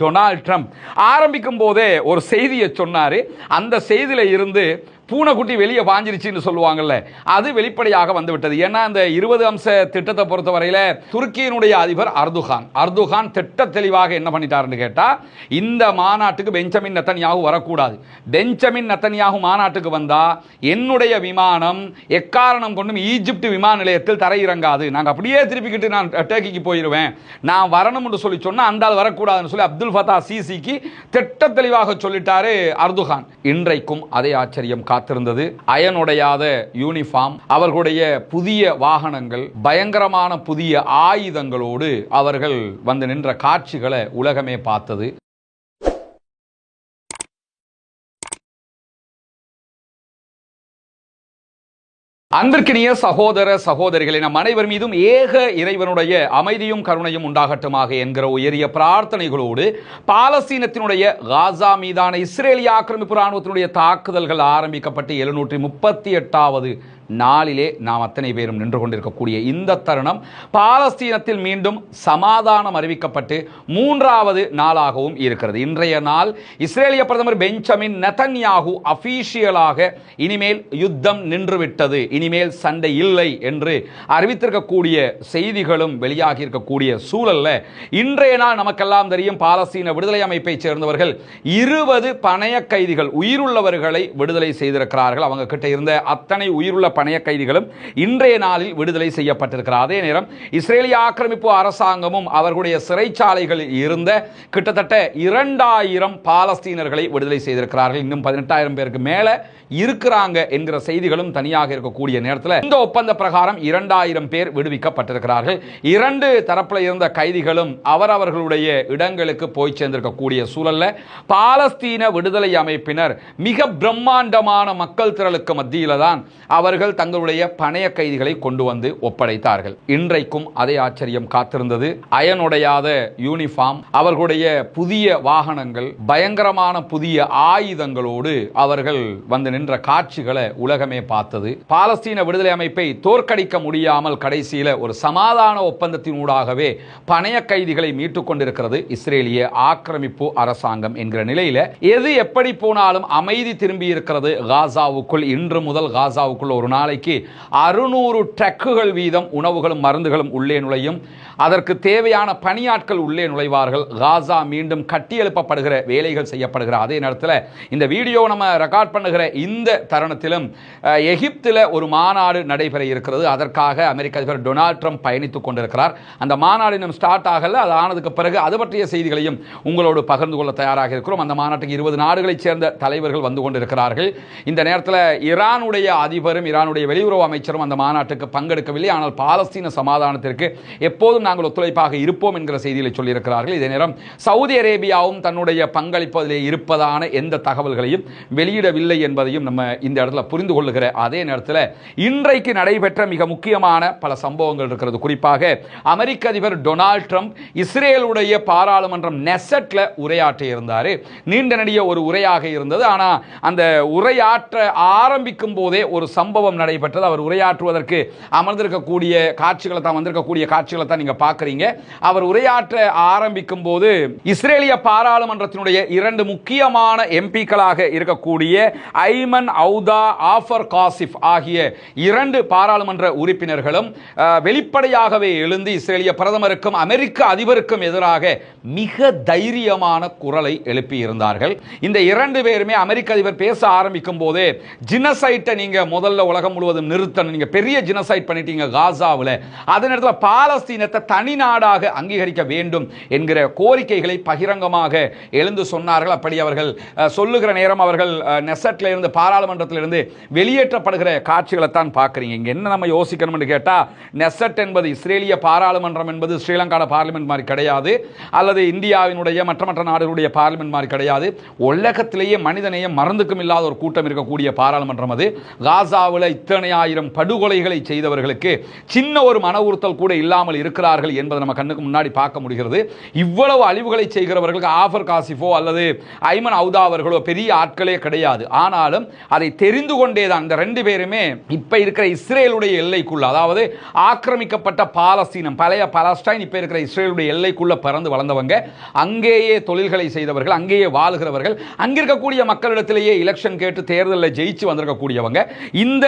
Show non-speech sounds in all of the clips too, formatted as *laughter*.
Donald Trump. ஆரம்பிக்கும் போதே ஒரு செய்தியை சொன்னார். அந்த செய்தியில் இருந்து பூனைக்குட்டி வெளியே பாஞ்சிருச்சுன்னு சொல்லுவாங்கல்ல அது வெளிப்படையாக வந்துவிட்டது. ஏன்னா இந்த இருபது அம்ச திட்டத்தை பொறுத்தவரையில் துருக்கியினுடைய அதிபர் அர்துகான். அர்துகான் திட்ட தெளிவாக என்ன பண்ணிட்டாருன்னு கேட்டால் இந்த மாநாட்டுக்கு பெஞ்சமின் நத்தன்யாகு வரக்கூடாது. பெஞ்சமின் நத்தன்யாகு மாநாட்டுக்கு வந்தால் என்னுடைய விமானம் எக்காரணம் கொண்டும் ஈஜிப்ட் விமான நிலையத்தில் தரையிறங்காது. நாங்கள் அப்படியே திருப்பிக்கிட்டு நான் டேக்கிக்கு போயிடுவேன் நான் வரணும்னு சொல்லி சொன்னால் அந்த ஆள் வரக்கூடாதுன்னு சொல்லி அப்துல் ஃபத்தா சிசிக்கு திட்ட தெளிவாக சொல்லிட்டாரு அர்துகான். இன்றைக்கும் அதே ஆச்சரியம் காத்திருந்தது. அயனுடையாத யூனிஃபார்ம் அவர்களுடைய புதிய வாகனங்கள் பயங்கரமான புதிய ஆயுதங்களோடு அவர்கள் வந்து நின்ற காட்சிகளை உலகமே பார்த்தது. அன்பிற்கினிய சகோதர சகோதரிகளை நம் அனைவர் மீதும் ஏக இறைவனுடைய அமைதியும் கருணையும் உண்டாகட்டுமாக என்கிற உயரிய பிரார்த்தனைகளோடு பாலஸ்தீனத்தினுடைய காசா மீதான இஸ்ரேலிய ஆக்கிரமிப்பு இராணுவத்தினுடைய தாக்குதல்கள் ஆரம்பிக்கப்பட்டு எழுநூற்றி முப்பத்தி எட்டாவது நாளிலே நாம் அத்தனை பேரும் நின்று கொண்டிருக்கக்கூடிய இந்த தருணம் பாலஸ்தீனத்தில் மீண்டும் சமாதானம் அறிவிக்கப்பட்டு மூன்றாவது நாளாகவும் இருக்கிறது. இன்றைய நாள் இஸ்ரேலிய பிரதமர் பெஞ்சமின் நெதன்யாகு அபீஷியலாக இனிமேல் யுத்தம் நின்றுவிட்டது. இனிமேல் சண்டை இல்லை என்று அறிவித்திருக்கக்கூடிய செய்திகளும் வெளியாகி இருக்கக்கூடிய சூழல்ல இன்றைய நாள் நமக்கெல்லாம் தெரியும் பாலஸ்தீன விடுதலை அமைப்பை சேர்ந்தவர்கள் இருபது பணைய கைதிகள் உயிருள்ளவர்களை விடுதலை செய்திருக்கிறார்கள். அவங்க கிட்ட இருந்த அத்தனை உயிருள்ள பணைய கைதிகளும் இன்றைய நாளில் விடுதலை செய்யப்பட்டிருக்கிறார். அதே நேரம் இஸ்ரேலிய ஆக்கிரமிப்பு அரசாங்கமும் அவர்களுடைய சிறைச்சாலைகளில் இருந்த கிட்டத்தட்ட இரண்டாயிரம் பாலஸ்தீனர்களை விடுதலை செய்திருக்கிறார்கள். இன்னும் பதினெட்டாயிரம் பேருக்கு மேல இருக்கிறாங்க என்கிற செய்திகளும் தனியாக இருக்கக்கூடிய நேரத்தில் இந்த ஒப்பந்த பிரகாரம் இரண்டாயிரம் பேர் விடுவிக்கப்பட்டிருக்கிறார்கள். இரண்டு தரப்பில் இருந்த கைதிகளும் அவரவர்களுடைய இடங்களுக்கு போய் சேர்ந்திருக்கக்கூடிய சூழல்ல பாலஸ்தீன விடுதலை அமைப்பினர் மிக பிரம்மாண்டமான மக்கள் திரளுக்கு மத்தியில் தான் அவர்கள் தங்களுடைய பணைய கைதிகளை கொண்டு வந்து ஒப்படைத்தார்கள். இன்றைக்கும் அதே ஆச்சரியம் காத்திருந்தது. அயனுடையாத யூனிஃபார்ம் அவர்களுடைய புதிய வாகனங்கள் பயங்கரமான புதிய ஆயுதங்களோடு அவர்கள் வந்து நின்ற காட்சிகளை உலகமே பார்த்தது. பாலஸ்தீன விடுதலை அமைப்பை தோற்கடிக்க முடியாமல் கடைசியில் ஒரு சமாதான ஒப்பந்தத்தினூடாகவே பணைய கைதிகளை மீட்டுக் கொண்டிருக்கிறது இஸ்ரேலிய ஆக்கிரமிப்பு அரசாங்கம் என்கிற நிலையில் எது எப்படி போனாலும் அமைதி திரும்பி இருக்கிறது காசாவுக்குள். இன்று முதல் காசாவுக்குள் ஒரு நாளைக்கு அறுநூறு ட்ரக்குகள் வீதம் உணவுகளும் மருந்துகளும் உள்ளே நுழையும். அதற்கு தேவையான பணியாட்கள் உள்ளே நுழைவார்கள். காசா மீண்டும் கட்டியெழுப்பப்படுகிற வேலைகள் செய்யப்படுகிற அதே நேரத்தில் இந்த வீடியோ நம்ம ரெக்கார்ட் பண்ணுகிற இந்த தருணத்திலும் எகிப்தில் ஒரு மாநாடு நடைபெற இருக்கிறது. அதற்காக அமெரிக்க அதிபர் டொனால்ட் ட்ரம்ப் பயணித்துக் கொண்டிருக்கிறார். அந்த மாநாடு இன்னும் ஸ்டார்ட் ஆகல. அது ஆனதுக்கு பிறகு அது பற்றிய செய்திகளையும் உங்களோடு பகிர்ந்து கொள்ள தயாராக இருக்கிறோம். அந்த மாநாட்டுக்கு இருபது நாடுகளைச் சேர்ந்த தலைவர்கள் வந்து கொண்டிருக்கிறார்கள். இந்த நேரத்தில் ஈரானுடைய அதிபரும் ஈரானுடைய வெளியுறவு அமைச்சரும் அந்த மாநாட்டுக்கு பங்கெடுக்கவில்லை. ஆனால் பாலஸ்தீன சமாதானத்திற்கு எப்போதும் நாங்கள் ஒத்துழைப்பாக இருப்போம் என்கிற செய்திகளை சொல்லியிருக்கிறார்கள். இதே நேரம் சவுதி அரேபியாவும் தன்னுடைய பங்களிப்பதிலே இருப்பதான எந்த தகவல்களையும் வெளியிடவில்லை என்பதையும் நம்ம இந்த இடத்துல புரிந்து கொள்ளுகிற அதே நேரத்தில் இன்றைக்கு நடைபெற்ற மிக முக்கியமான பல சம்பவங்கள் இருக்கிறது. குறிப்பாக அமெரிக்க அதிபர் டொனால்ட் ட்ரம்ப் இஸ்ரேலுடைய பாராளுமன்றம் நெசட்ல உரையாற்ற இருந்தார். நீண்ட நெடிய ஒரு உரையாக இருந்தது. ஆனால் அந்த உரையாற்ற ஆரம்பிக்கும் போதே ஒரு சம்பவம் நடைபெற்றது. அவர் உரையாற்றுவதற்கு அமர்ந்திருக்கக்கூடிய காட்சிகளை தான் வந்திருக்கக்கூடிய காட்சிகளை தான் நீங்க பார்க்குறீங்க. அவர் உரையாற்ற ஆரம்பிக்கும் போது இஸ்ரேலிய பாராளுமன்றத்தினுடைய இரண்டு முக்கியமான எம்பிக்களாக இருக்கக்கூடிய ஐமன் அவுதா ஆஃபர் காசிப் ஆகிய இரண்டு பாராளுமன்ற உறுப்பினர்களும் வெளிப்படையாகவே எழுந்து இஸ்ரேலிய பிரதமருக்கும் அமெரிக்க அதிபருக்கும் எதிராக மிக தைரியமான குரலை எழுப்பியிருந்தார்கள். இந்த இரண்டு பேருமே அமெரிக்க அதிபர் பேச ஆரம்பிக்கும் போதே ஜினசைட்டை நீங்க முதல்ல உலகம் முழுவதும் நிறுத்தணும். நீங்க பெரிய ஜினசைட் பண்ணிட்டீங்க காசாவில். அதே நேரத்தில் பாலஸ்தீனத்தை தனி நாடாக அங்கீகரிக்க வேண்டும் என்கிற கோரிக்கைகளை பகிரங்கமாக எழுந்து சொன்னார்கள். அப்படி அவர்கள் சொல்லுகிற நேரம் அவர்கள் அஹ், நெசட்ல இருந்து பாராளுமன்றத்தில் இருந்து வெளியேற்றப்படுகிற காட்சிகளை தான் பார்க்குறீங்க. இங்கே என்ன நம்ம யோசிக்கணும்னு கேட்டால் நெசட் என்பது இஸ்ரேலிய பாராளுமன்றம் என்பது ஸ்ரீலங்காட பார்லிமெண்ட் மாதிரி கிடையாது. அல்லது இந்தியாவினுடைய மற்ற மற்ற நாடுகளுடைய பார்லிமெண்ட் மாதிரி கிடையாது. உலகத்திலேயே மனிதநேயம் மறந்துக்கும் இல்லாத ஒரு கூட்டம் இருக்கக்கூடிய பாராளுமன்றம் அது. காசாவில் இத்தனை ஆயிரம் படுகொலைகளை செய்தவர்களுக்கு சின்ன ஒரு மன உறுத்தல் கூட இல்லாமல் இருக்கிறார் இருக்கிறார்கள் என்பதை நம்ம கண்ணுக்கு முன்னாடி பார்க்க முடிகிறது. இவ்வளவு அழிவுகளை செய்கிறவர்களுக்கு ஆஃபர் காசிஃபோ அல்லது ஐமன் அவுதா அவர்களோ பெரிய ஆட்களே கிடையாது. ஆனாலும் அதை தெரிந்து கொண்டே தான் இந்த ரெண்டு பேருமே இப்போ இருக்கிற இஸ்ரேலுடைய எல்லைக்குள்ள அதாவது ஆக்கிரமிக்கப்பட்ட பாலஸ்தீனம் பழைய பாலஸ்டைன் இப்போ இருக்கிற இஸ்ரேலுடைய எல்லைக்குள்ள பிறந்து வளர்ந்தவங்க அங்கேயே தொழில்களை செய்தவர்கள் அங்கேயே வாழுகிறவர்கள் அங்க இருக்கக்கூடிய மக்களிடத்திலேயே எலெக்ஷன் கேட்டு தேர்தலில் ஜெயிச்சு வந்திருக்கக்கூடியவங்க. இந்த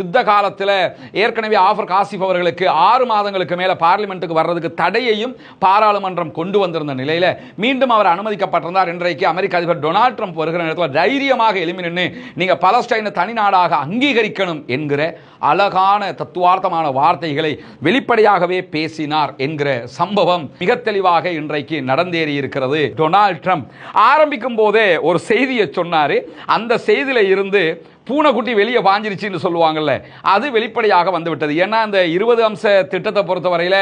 யுத்த காலத்தில் ஏற்கனவே ஆஃபர் காசிப் அவர்களுக்கு ஆறு மாதங்களுக்கு மேலே பார்லிமெண்ட் பார்லிமெண்ட்டுக்கு வர்றதுக்கு தடையையும் பாராளுமன்றம் கொண்டு வந்திருந்த நிலையில மீண்டும் அவர் அனுமதிக்கப்பட்டிருந்தார். இன்றைக்கு அமெரிக்க அதிபர் டொனால்ட் ட்ரம்ப் வருகிற நேரத்தில் தைரியமாக எழுமி நின்று நீங்க பலஸ்டைனை தனி நாடாக அங்கீகரிக்கணும் என்கிற அழகான தத்துவார்த்தமான வார்த்தைகளை வெளிப்படையாகவே பேசினார் என்கிற சம்பவம் மிக தெளிவாக இன்றைக்கு நடந்தேறி இருக்கிறது. டொனால்ட் ட்ரம்ப் ஆரம்பிக்கும் போதே ஒரு செய்தியை சொன்னார். அந்த செய்தியில இருந்து பூனைக்குட்டி வெளியே பாஞ்சிருச்சுன்னு சொல்லுவாங்கல்ல அது வெளிப்படையாக வந்துவிட்டது. ஏன்னா அந்த இருபது அம்ச திட்டத்தை பொறுத்தவரையில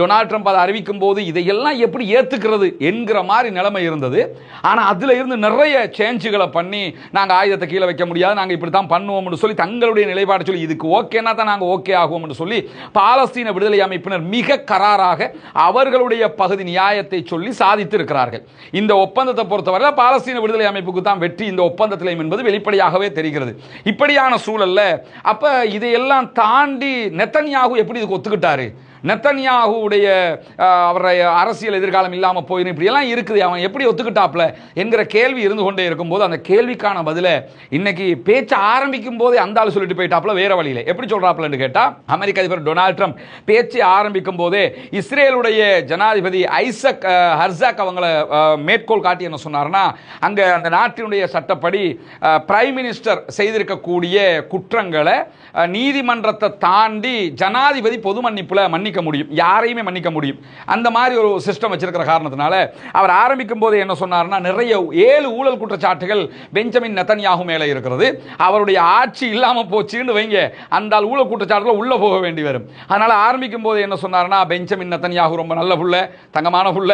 டொனால்ட் ட்ரம்ப் அதை அறிவிக்கும் போது இதையெல்லாம் எப்படி ஏற்றுக்கிறது என்கிற மாதிரி நிலைமை இருந்தது. ஆனால் அதில் இருந்து நிறைய சேஞ்சுகளை பண்ணி நாங்கள் ஆயுதத்தை கீழே வைக்க முடியாது நாங்கள் இப்படி தான் பண்ணுவோம்னு சொல்லி தங்களுடைய நிலைப்பாடு சொல்லி இதுக்கு ஓகேனா தான் நாங்கள் ஓகே ஆகுவோம்னு சொல்லி பாலஸ்தீன விடுதலை அமைப்பினர் மிக கராராக அவர்களுடைய பகுதி நியாயத்தை சொல்லி சாதித்து இருக்கிறார்கள் இந்த ஒப்பந்தத்தை பொறுத்தவரை பாலஸ்தீன விடுதலை அமைப்புக்கு தான் வெற்றி. இந்த ஒப்பந்தத்திலையும் என்பது வெளிப்படையாகவே தெரிகிறது. இப்படியான சூழல்ல அப்ப இதையெல்லாம் தாண்டி நெத்தனியாகு எப்படி இதுக்கு ஒத்துக்கிட்டாரு? நெத்தன்யாகுடைய அவருடைய அரசியல் எதிர்காலம் இல்லாமல் போயிடும் இப்படியெல்லாம் இருக்குது. அவன் எப்படி ஒத்துக்கிட்டாப்ல என்கிற கேள்வி இருந்து கொண்டே இருக்கும்போது அந்த கேள்விக்கான பதிலை இன்னைக்கு பேச்ச ஆரம்பிக்கும் போதே அந்த ஆள் சொல்லிட்டு போயிட்டாப்ல வேற வழியில. எப்படி சொல்கிறாப்லன்னு கேட்டால் அமெரிக்க அதிபர் டொனால்ட் ட்ரம்ப் பேச்சு ஆரம்பிக்கும் போதே இஸ்ரேலுடைய ஜனாதிபதி ஐசக் ஹர்சாக் அவங்கள மேற்கோள் காட்டி என்ன சொன்னார்னா அங்க அந்த நாட்டினுடைய சட்டப்படி பிரைம் மினிஸ்டர் செய்திருக்கக்கூடிய குற்றங்களை நீதிமன்றத்தை தாண்டி ஜனாதிபதி பொது மன்னிப்பில் மன்னி மன்னிக்க முடியும். யாரையுமே மன்னிக்க முடியும். அந்த மாதிரி ஒரு சிஸ்டம் வச்சிருக்கிற காரணத்தினால அவர் ஆரம்பிக்கும் போது என்ன சொன்னார்னா நிறைய ஏழு ஊழல் குற்றச்சாட்டுகள் பெஞ்சமின் நெத்தன்யாகு மேலே இருக்கிறது. அவருடைய ஆட்சி இல்லாமல் போச்சுன்னு வைங்க. அந்த ஊழல் குற்றச்சாட்டில் உள்ள போக வேண்டி வரும். அதனால ஆரம்பிக்கும் போது என்ன சொன்னார்னா பெஞ்சமின் நெத்தன்யாகு ரொம்ப நல்ல புள்ள தங்கமான புள்ள.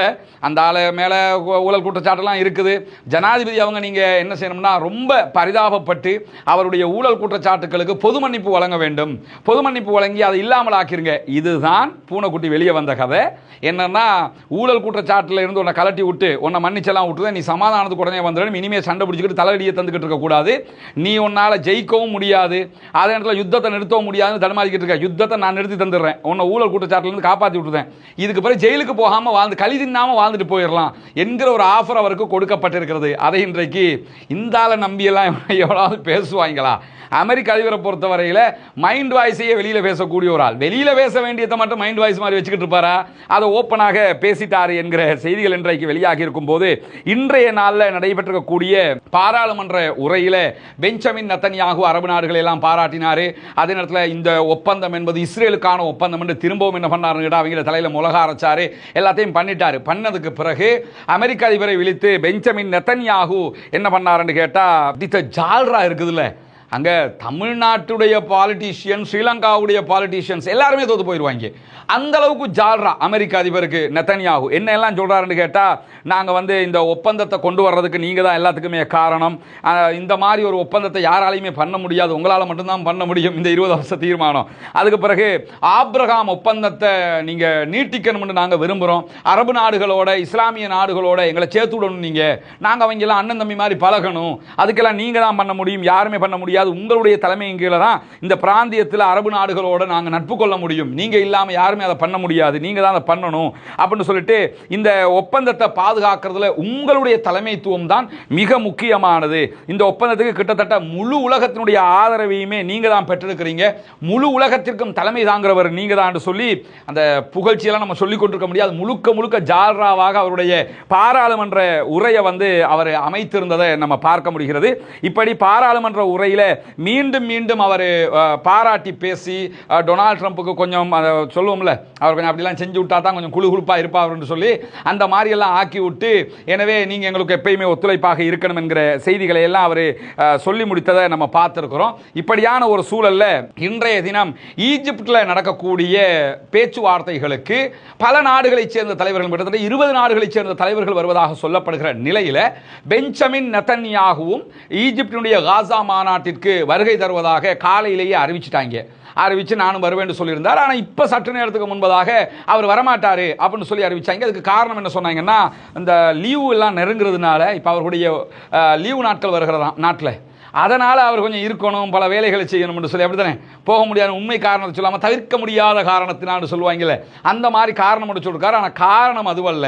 அந்த ஆளு மேலே ஊழல் குற்றச்சாட்டுலாம் இருக்குது. ஜனாதிபதி அவங்க நீங்க என்ன செய்யணும்னா ரொம்ப பரிதாபப்பட்டு அவருடைய ஊழல் குற்றச்சாட்டுகளுக்கு பொது மன்னிப்பு வழங்க வேண்டும். பொது மன்னிப்பு வழங்கி அதை இல்லாமல் ஆக்கிருங்க இதுதான் பூனைக்குட்டி வெளியே வந்த கதை. என்னன்னா ஊழல் குற்றச்சாட்டில் இருந்து உன்னை கலட்டி விட்டு உன்னை மன்னிச்செல்லாம் விட்டுதான் நீ சமாதானத்துக்கு உடனே வந்துடணும் இனிமே சண்டை பிடிச்சிக்கிட்டு தலையடியை தந்துக்கிட்டு இருக்கக்கூடாது நீ உன்னால ஜெயிக்கவும் முடியாது. அதே நேரத்தில் யுத்தத்தை நிறுத்தவும் முடியாதுன்னு தடுமாறிக்கிட்டு இருக்க. யுத்தத்தை நான் நிறுத்தி தந்துடுறேன். உன்னை ஊழல் குற்றச்சாட்டிலேருந்து இருந்து காப்பாத்தி விட்டுறேன். இதுக்கு பிறகு ஜெயிலுக்கு போகாம வாழ்ந்து களி தின்னாமல் வாழ்ந்துட்டு போயிடலாம். என்கிற ஒரு ஆஃபர் அவருக்கு கொடுக்கப்பட்டிருக்கிறது. அதை இன்றைக்கு இந்த ஆளை நம்பியெல்லாம் *laughs* எவ்வளவு பேசுவாங்களா? அமெரிக்க அதிபரை பொறுத்தவரையில் மைண்ட் வாய்ஸையே வெளியில பேசக்கூடிய ஒரு ஆள். வெளியில பேச வேண்டியதை மட்டும் மைண்ட் வாய்ஸ் மாதிரி வச்சுக்கிட்டு இருப்பாரா? அதை ஓப்பனாக பேசிட்டாரு என்கிற செய்திகள் இன்றைக்கு வெளியாகி இருக்கும் போது இன்றைய நாளில் நடைபெற்றிருக்கக்கூடிய பாராளுமன்ற உரையில பெஞ்சமின் நத்தனியாகு அரபு நாடுகளை எல்லாம் பாராட்டினாரு. அதே நேரத்தில் இந்த ஒப்பந்தம் என்பது இஸ்ரேலுக்கான ஒப்பந்தம் என்று திரும்பவும் என்ன பண்ணாருன்னு கேட்டா அவங்கள தலையில் முலக அரைச்சாரு எல்லாத்தையும் பண்ணிட்டாரு. பண்ணதுக்கு பிறகு அமெரிக்க அதிபரை விழித்து பெஞ்சமின் நெத்தன்யாகு என்ன பண்ணாருன்னு கேட்டா தித்த ஜால்ரா இருக்குதுல்ல. அங்கே தமிழ்நாட்டுடைய பாலிட்டிஷியன் ஸ்ரீலங்காவுடைய பாலிட்டிஷியன்ஸ் எல்லாருமே தோத்து போயிடுவாங்க அந்த அளவுக்கு ஜால்ரா அமெரிக்க அதிபருக்கு நெத்தனியாகு. என்ன எல்லாம் சொல்கிறாருன்னு கேட்டால் நாங்கள் வந்து இந்த ஒப்பந்தத்தை கொண்டு வர்றதுக்கு நீங்கள் தான் எல்லாத்துக்குமே காரணம். இந்த மாதிரி ஒரு ஒப்பந்தத்தை யாராலையுமே பண்ண முடியாது. உங்களால் மட்டும்தான் பண்ண முடியும் இந்த இருபது வருஷ தீர்மானம். அதுக்கு பிறகு ஆப்ரஹாம் ஒப்பந்தத்தை நீங்கள் நீட்டிக்கணும்னு நாங்கள் விரும்புகிறோம் அரபு நாடுகளோட இஸ்லாமிய நாடுகளோட எங்களை சேர்த்து விடணும் நீங்கள் நாங்கள் அவங்க எல்லாம் அண்ணன் தம்பி மாதிரி பழகணும். அதுக்கெல்லாம் நீங்கள் தான் பண்ண முடியும். யாருமே பண்ண முடியாது. உங்களுடைய தலைமையின் கீழே தான் இந்த பிராந்தியத்தில் அரபு நாடுகளோடு நாங்கள் நட்பு கொள்ள முடியும். நீங்கள் இல்லாமல் யாருமே அதை பண்ண முடியாது. நீங்கள் தான் அதை பண்ணணும் அப்படின்னு சொல்லிட்டு இந்த ஒப்பந்தத்தை பாதுகாக்கிறதுல உங்களுடைய தலைமைத்துவம் தான் மிக முக்கியமானது. இந்த ஒப்பந்தத்துக்கு கிட்டத்தட்ட முழு உலகத்தினுடைய ஆதரவையுமே நீங்கள் தான் பெற்றிருக்கிறீங்க. முழு உலகத்திற்கும் தலைமை தாங்கிறவர் நீங்கள் தான் சொல்லி அந்த புகழ்ச்சியெல்லாம் நம்ம சொல்லிக் கொண்டிருக்க முடியாது. முழுக்க முழுக்க ஜால்ராவாக அவருடைய பாராளுமன்ற உரையை வந்து அவர் அமைத்திருந்ததை நம்ம பார்க்க முடிகிறது. இப்படி பாராளுமன்ற உரையில மீண்டும் மீண்டும் அவர் பாராட்டி பேசி அஹ், டொனால்ட் ட்ரம்ப்புக்கு கொஞ்சம் சொல்லுவோம்ல அவர் கொஞ்சம் அப்படிலாம் செஞ்சு விட்டா தான் கொஞ்சம் குழு குழுப்பாக இருப்பார்னு சொல்லி அந்த மாதிரியெல்லாம் ஆக்கி விட்டு எனவே நீங்கள் எங்களுக்கு எப்பயுமே ஒத்துழைப்பாக இருக்கணும் என்கிற செய்திகளை எல்லாம் அவர் சொல்லி முடித்ததை நம்ம பார்த்துருக்குறோம். இப்படியான ஒரு சூழலில் இன்றைய தினம் ஈஜிப்டில் நடக்கக்கூடிய பேச்சுவார்த்தைகளுக்கு பல நாடுகளைச் சேர்ந்த தலைவர்கள் கிட்டத்தட்ட இருபது நாடுகளைச் சேர்ந்த தலைவர்கள் வருவதாக சொல்லப்படுகிற நிலையில் பெஞ்சமின் நெத்தன்யாகவும் ஈஜிப்டினுடைய காசா மாநாட்டிற்கு வருகை தருவதாக காலையிலேயே அறிவிச்சிட்டாங்க. அறிவிச்சு நானும் வருவேன்னு சொல்லியிருந்தார். ஆனால் இப்போ சற்று நேரத்துக்கு முன்பதாக அவர் வரமாட்டார் அப்படின்னு சொல்லி அறிவிச்சாங்க. அதுக்கு காரணம் என்ன சொன்னாங்கன்னா இந்த லீவு எல்லாம் நெருங்குறதுனால இப்போ அவர்களுடைய லீவு நாட்கள் வருகிறதாம் நாட்டில் அதனால் அவர் கொஞ்சம் இருக்கணும் பல வேலைகளை செய்யணும்னு சொல்லி அப்படி தானே போக முடியாத உண்மை காரணத்தை சொல்லாமல் தவிர்க்க முடியாத காரணத்தினான்னு சொல்லுவாங்கல்ல அந்த மாதிரி காரணம் மட்டும் சொல்லிருக்காரு. ஆனால் காரணம் அதுவல்ல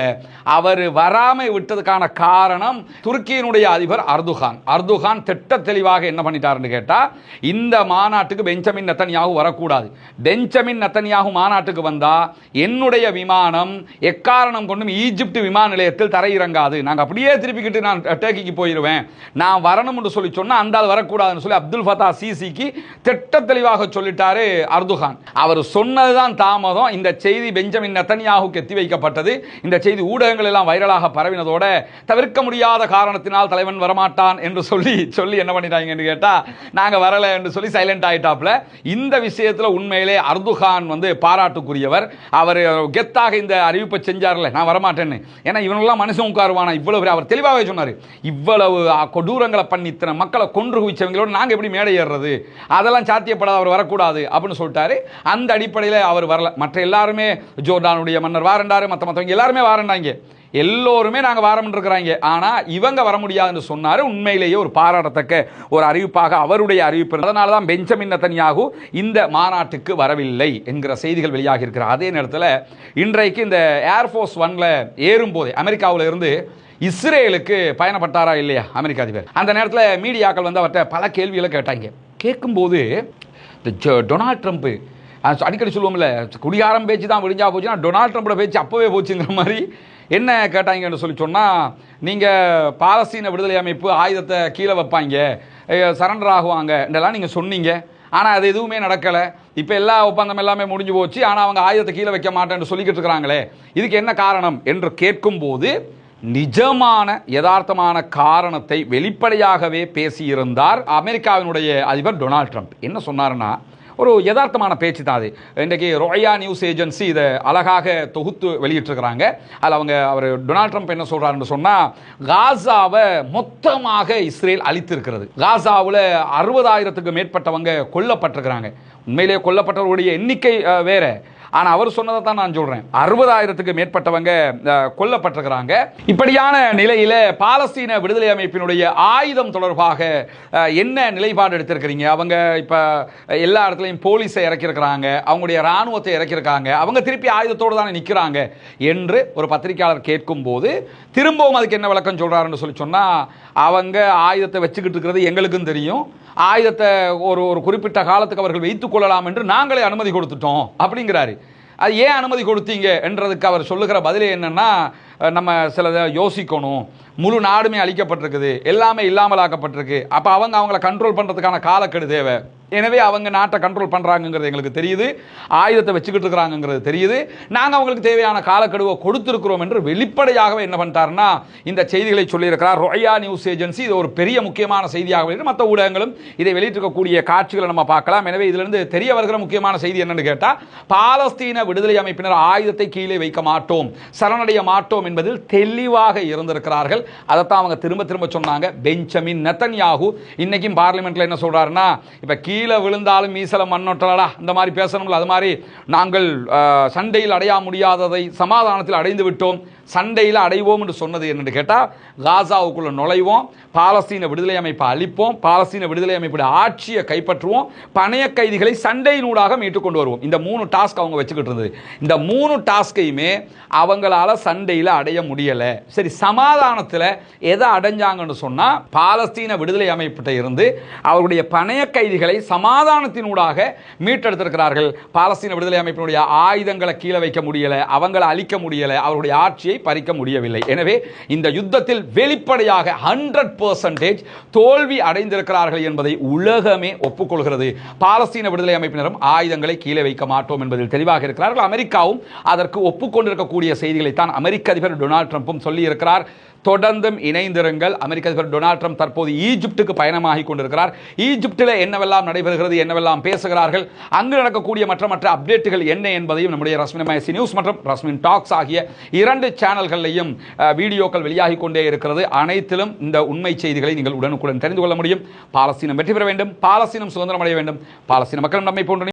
அவர் வராமல் விட்டதுக்கான காரணம் துருக்கியினுடைய அதிபர் அர்துகான். அர்துகான் திட்ட தெளிவாக என்ன பண்ணிட்டாருன்னு கேட்டால் இந்த மாநாட்டுக்கு பெஞ்சமின் நத்தனியாகு வரக்கூடாது. பெஞ்சமின் நத்தனியாகு மாநாட்டுக்கு வந்தால் என்னுடைய விமானம் எக்காரணம் கொண்டும் ஈஜிப்ட் விமான நிலையத்தில் தரையிறங்காது. நாங்கள் அப்படியே திருப்பிக்கிட்டு நான் டேக்கிக்கு போயிடுவேன் நான் வரணும்னு சொல்லி சொன்னால் அந்த ஆள் வரக்கூடாதுன்னு சொல்லி அப்துல் ஃபதா சிசிக்கு திட்ட தெளிவாக சொல்லிட்டாரு அர்துகான். அவர் சொன்னதுதான் தாமதம். இந்த செய்தி பெஞ்சமின் நத்தனியாகுக்கு எத்தி வைக்கப்பட்டது. இந்த செய்தி ஊடகங்கள் எல்லாம் வைரலாக பரவினதோட தவிர்க்க முடியாத காரணத்தினால் தலைவன் வரமாட்டான் என்று சொல்லி சொல்லி என்ன பண்ணிட்டாங்கன்னு கேட்டால் நாங்கள் வரலை என்று சொல்லி சைலண்ட் ஆயிட்டாப்ல இந்த விஷயத்தில் உண்மையிலே அர்துகான் வந்து பாராட்டுக்குரியவர். அவர் கெத்தாக இந்த அறிவிப்பை செஞ்சார்ல நான் வரமாட்டேன்னு. ஏன்னா இவனெல்லாம் மனுஷன் உட்காருவானா? இவ்வளவு அவர் தெளிவாகவே சொன்னார். இவ்வளவு கொடூரங்களை பண்ணி இத்தனை மக்களை கொன்று குவிச்சவங்களோட நாங்கள் எப்படி மேடை ஏறுறது? அதெல்லாம் சாத்தியப்படாது அவர் வரக்கூடாது அப்படின்னு சொல்லிட்டாரு. அந்த அடிப்படையில் அவர் வரல. மற்ற எல்லாருமே ஜோர்டானுடைய மன்னர் வாரண்டாரு மற்ற மற்றவங்க எல்லாருமே வாரண்டாங்க. எல்லோருமே நாங்கள் வாரம் இருக்கிறாங்க. ஆனால் இவங்க வர முடியாதுன்னு சொன்னார். உண்மையிலேயே ஒரு பாராட்டத்தக்க ஒரு அறிவிப்பாக அவருடைய அறிவிப்பு அதனால தான் பெஞ்சமின் நத்தன்யாகு இந்த மாநாட்டுக்கு வரவில்லை என்கிற செய்திகள் வெளியாகி இருக்கிற அதே நேரத்தில் இன்றைக்கு இந்த ஏர்ஃபோர்ஸ் ஒன்ல ஏறும்போதே அமெரிக்காவில் இருந்து இஸ்ரேலுக்கு பயணப்பட்டாரா இல்லையா? அமெரிக்க அதிபர். அந்த நேரத்தில் மீடியாக்கள் வந்து அவர்கிட்ட பல கேள்விகளை கேட்டாங்க. கேட்கும்போது இந்த டொனால்ட் ட்ரம்ப்பு அடிக்கடி சொல்லுவோம்ல குடியாரம் பேச்சு தான் விடிஞ்சா போச்சுன்னா டொனால்ட் ட்ரம்போட பேச்சு அப்போவே போச்சுங்கிற மாதிரி என்ன கேட்டாங்கன்னு சொல்லி சொன்னால் நீங்கள் பாலஸ்தீன விடுதலை அமைப்பு ஆயுதத்தை கீழே வைப்பாங்க சரண்டர் ஆகுவாங்க இதெல்லாம் நீங்கள் சொன்னீங்க. ஆனால் அது எதுவுமே நடக்கலை. இப்போ எல்லா ஒப்பந்தம் எல்லாமே முடிஞ்சு போச்சு. ஆனால் அவங்க ஆயுதத்தை கீழே வைக்க மாட்டேன்னு சொல்லிக்கிட்டு இருக்கிறாங்களே. இதுக்கு என்ன காரணம் என்று கேட்கும்போது நிஜமான யதார்த்தமான காரணத்தை வெளிப்படையாகவே பேசியிருந்தார் அமெரிக்காவினுடைய அதிபர் டொனால்ட் ட்ரம்ப். என்ன சொன்னாருன்னா ஒரு யதார்த்தமான பேச்சு தான் அது. இன்றைக்கு ரோயா நியூஸ் ஏஜென்சி இதை அழகாக தொகுத்து வெளியிட்டிருக்கிறாங்க. அதில் அவங்க அவர் டொனால்ட் ட்ரம்ப் என்ன சொல்கிறாருன்னு சொன்னால் காசாவை மொத்தமாக இஸ்ரேல் அழித்திருக்கிறது. காசாவில் அறுபதாயிரத்துக்கு மேற்பட்டவங்க கொல்லப்பட்டிருக்கிறாங்க. உண்மையிலேயே கொல்லப்பட்டவர்களுடைய எண்ணிக்கை வேறு. ஆனால் அவர் சொன்னதை தான் நான் சொல்கிறேன் அறுபதாயிரத்துக்கு மேற்பட்டவங்க கொல்லப்பட்டிருக்கிறாங்க. இப்படியான நிலையில் பாலஸ்தீன விடுதலை அமைப்பினுடைய ஆயுதம் தொடர்பாக என்ன நிலைப்பாடு எடுத்திருக்கிறீங்க? அவங்க இப்போ எல்லா இடத்துலையும் போலீஸை இறக்கியிருக்கிறாங்க அவங்களுடைய இராணுவத்தை இறக்கியிருக்காங்க அவங்க திருப்பி ஆயுதத்தோடு தானே நிற்கிறாங்க என்று ஒரு பத்திரிகையாளர் கேட்கும்போது திரும்பவும் அதுக்கு என்ன விளக்கம் சொல்கிறாருன்னு சொல்லி சொன்னால் அவங்க ஆயுதத்தை வச்சுக்கிட்டு இருக்கிறது எங்களுக்கும் தெரியும். ஆயுதத்தை ஒரு ஒரு குறிப்பிட்ட காலத்துக்கு அவர்கள் வைத்துக் கொள்ளலாம் என்று நாங்களே அனுமதி கொடுத்துட்டோம் அப்படிங்கிறாரு. அது ஏன் அனுமதி கொடுத்தீங்க என்றதுக்கு அவர் சொல்லுகிற பதிலே என்னன்னா நம்ம சிலதை யோசிக்கணும். முழு நாடுமே அழிக்கப்பட்டிருக்குது. எல்லாமே இல்லாமலாக்கப்பட்டிருக்கு. அப்போ அவங்க அவங்கள கண்ட்ரோல் பண்ணுறதுக்கான காலக்கெடு தேவை. எனவே அவங்க நாட்டை கண்ட்ரோல் பண்ணுறாங்கங்கிறது எங்களுக்கு தெரியுது. ஆயுதத்தை வச்சுக்கிட்டு இருக்கிறாங்கங்கிறது தெரியுது. நாங்கள் அவங்களுக்கு தேவையான காலக்கெடுவை கொடுத்துருக்கிறோம் என்று வெளிப்படையாகவே என்ன பண்ணிட்டாருன்னா இந்த செய்திகளை சொல்லியிருக்கிறார். ரொயா நியூஸ் ஏஜென்சி இது ஒரு பெரிய முக்கியமான செய்தியாக மற்ற ஊடகங்களும் இதை வெளியிட்டிருக்கக்கூடிய காட்சிகளை நம்ம பார்க்கலாம். எனவே இதிலிருந்து தெரிய வருகிற முக்கியமான செய்தி என்னன்னு கேட்டால் பாலஸ்தீன விடுதலை அமைப்பினர் ஆயுதத்தை கீழே வைக்க மாட்டோம். சரணடைய மாட்டோம் என்பதில் தெளிவாக இருந்திருக்கிறார்கள். அதைத்தான் அவங்க திரும்ப திரும்ப சொன்னாங்க. Benjamin Netanyahu. இன்னைக்கும் பார்லிமெண்ட்ல என்ன சொல்றாருன்னா இப்ப கீழே விழுந்தாலும் மீசல மண்ணொட்டலடா இந்த மாதிரி பேசணும்ல அது மாதிரி நாங்கள் சண்டையில் அடைய முடியாததை சமாதானத்தில் அடைந்து விட்டோம். சண்டையில் அடைவோம் என்று சொன்னது என்னென்னு கேட்டால் காசாவுக்குள்ளே நுழைவோம் பாலஸ்தீன விடுதலை அமைப்பை அழிப்போம் பாலஸ்தீன விடுதலை அமைப்புடைய ஆட்சியை கைப்பற்றுவோம் பணைய கைதிகளை சண்டையினூடாக மீட்டு கொண்டு வருவோம். இந்த மூணு டாஸ்க் அவங்க வச்சுக்கிட்டு இருந்தது. இந்த மூணு டாஸ்கையுமே அவங்களால சண்டையில் அடைய முடியலை. சரி சமாதானத்தில் எதை அடைஞ்சாங்கன்னு சொன்னால் பாலஸ்தீன விடுதலை அமைப்பிட்ட இருந்து அவருடைய பணைய கைதிகளை சமாதானத்தினூடாக மீட்டெடுத்திருக்கிறார்கள். பாலஸ்தீன விடுதலை அமைப்பினுடைய ஆயுதங்களை கீழே வைக்க முடியலை அவங்களை அழிக்க முடியலை அவருடைய ஆட்சியை பறிக்க முடியவில்லை. எனவே இந்த யுத்தத்தில் வெளிப்படையாக ஹண்ட்ரட் பர்சன்டேஜ் தோல்வி அடைந்திருக்கிறார்கள் என்பதை உலகமே ஒப்புக்கொள்கிறது. பாலஸ்தீன விடுதலை அமைப்பினரும் ஆயுதங்களை கீழே வைக்க மாட்டோம் என்பதில் தெளிவாக இருக்கிறார்கள். அமெரிக்காவும் அதற்கு ஒப்புக்கொண்டிருக்கக்கூடிய செய்திகளைத்தான் அமெரிக்க அதிபர் டொனால்ட் ட்ரம்ப்பும் சொல்லியிருக்கிறார். தொடர்ந்தும் இணைந்திருங்கள். அமெரிக்க அதிபர் டொனால்ட் ட்ரம்ப் தற்போது ஈஜிப்டுக்கு பயணமாகி கொண்டிருக்கிறார். ஈஜிப்டில் என்னவெல்லாம் நடைபெறுகிறது என்னவெல்லாம் பேசுகிறார்கள் அங்கு நடக்கக்கூடிய மற்ற மற்ற அப்டேட்டுகள் என்ன என்பதையும் நம்முடைய ரஸ்மின் மயசி நியூஸ் மற்றும் ரஸ்மின் டாக்ஸ் ஆகிய இரண்டு சேனல்களையும் வீடியோக்கள் வெளியாகி கொண்டே இருக்கிறது. அனைத்திலும் இந்த உண்மை செய்திகளை நீங்கள் உடனுக்குடன் தெரிந்து கொள்ள முடியும். பாலஸ்தீனம் வெற்றி பெற வேண்டும். பாலஸ்தீனம் சுதந்திரம் அடைய வேண்டும். பாலஸ்தீன மக்கள் நம்மை போன்ற